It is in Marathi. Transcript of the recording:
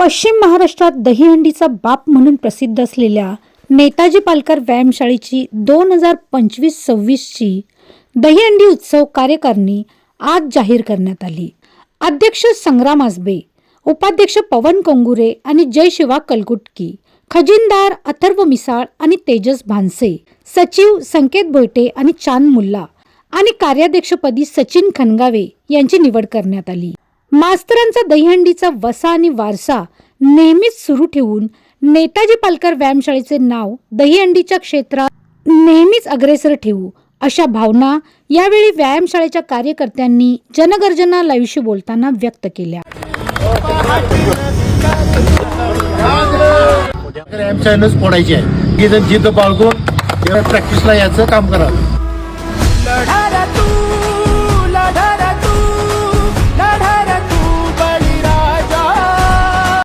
पश्चिम महाराष्ट्रात दहीहंडीचा बाप म्हणून प्रसिद्ध असलेल्या नेताजी पालकर व्यायामशाळेची दोन हजार पंचवीस सव्वीसची दहीहंडी उत्सव कार्यकारिणी आज जाहीर करण्यात आली. अध्यक्ष संग्राम आसबे उपाध्यक्ष पवन कोंगुरे आणि जय शिवा कलकुटकी खजिनदार अथर्व मिसाळ आणि तेजस भानसे सचिव संकेत भोयटे आणि चांद मुल्ला आणि कार्याध्यक्षपदी सचिन खनगावे यांची निवड करण्यात आली. मास्तरांचा दहीहंडीचा वसा आणि वारसा नेहमीच सुरू ठेवून नेताजी पालकर व्यायामशाळेचे नाव दहीहंडीच्या क्षेत्रात नेहमीच अग्रेसर ठेवू अशा भावना यावेळी व्यायामशाळेच्या कार्यकर्त्यांनी जनगर्जना लाईव्हशी बोलताना व्यक्त केल्या. व्यायामशाळेनंच फोडायची आहे. जर जिद्द बाळगून प्रॅक्टिसला याचं काम करावं